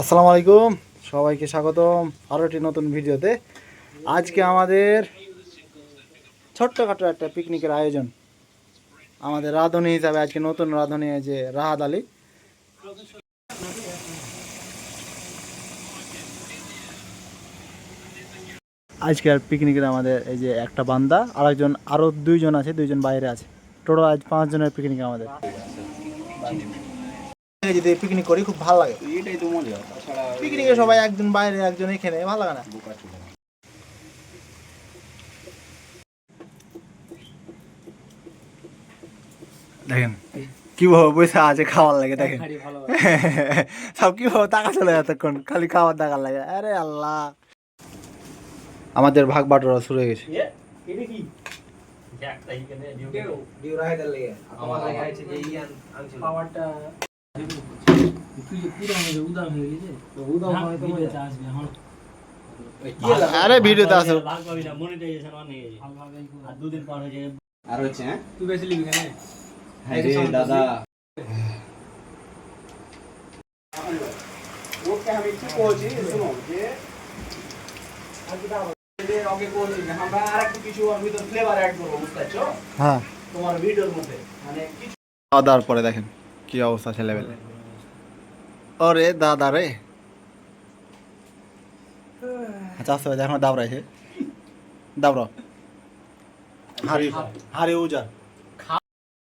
আসসালামু আলাইকুম। সবাইকে স্বাগতম আরও একটি নতুন ভিডিওতে। আজকে আমাদের ছোট্টখাটো একটা পিকনিকের আয়োজন। আমাদের রাঁধুনি হিসাবে আজকে নতুন রাঁধুনি আছে রাহাত আলী। আজকে আর পিকনিকের আমাদের এই যে একটা বান্দা আর একজন আরও দুইজন আছে, দুইজন বাইরে আছে। টোটাল আজ পাঁচজনের পিকনিক আমাদের। যদি পিকনিক করি খুব ভালো লাগে। এটাই তো মজা। পিকনিকে সবাই একজন বাইরে একজন এখানে ভালো লাগে না। দেখেন কীভাবে বসে আছে খাওয়ার লাগে দেখেন। সব কীভাবে টাকা চলে এতক্ষণ খালি খাওয়ার টাকা লাগে। আরে আল্লাহ। আমাদের ভাগ বাটোরা শুরু হয়ে গেছে। আরে ভিডিওতে আছে আর হচ্ছে হ্যাঁ হ্যাঁ রে দাদা ওকে আমি কি বলছি শুনো যে যে ওকে বলছি যে আমরা আরেকটু কিছু ওর ভিতর ফ্লেভার অ্যাড করবো বুঝতে পারছো হ্যাঁ তোমার ভিডিওর মধ্যে মানে কিছু খাওয়া দাওয়ার পরে দেখেন কি অবস্থা ছেলেবেলে? ওরে দাদা রে। আচ্ছা আসতে এখন দাবড়াইছে দাবড়াও। হারি হারি উজার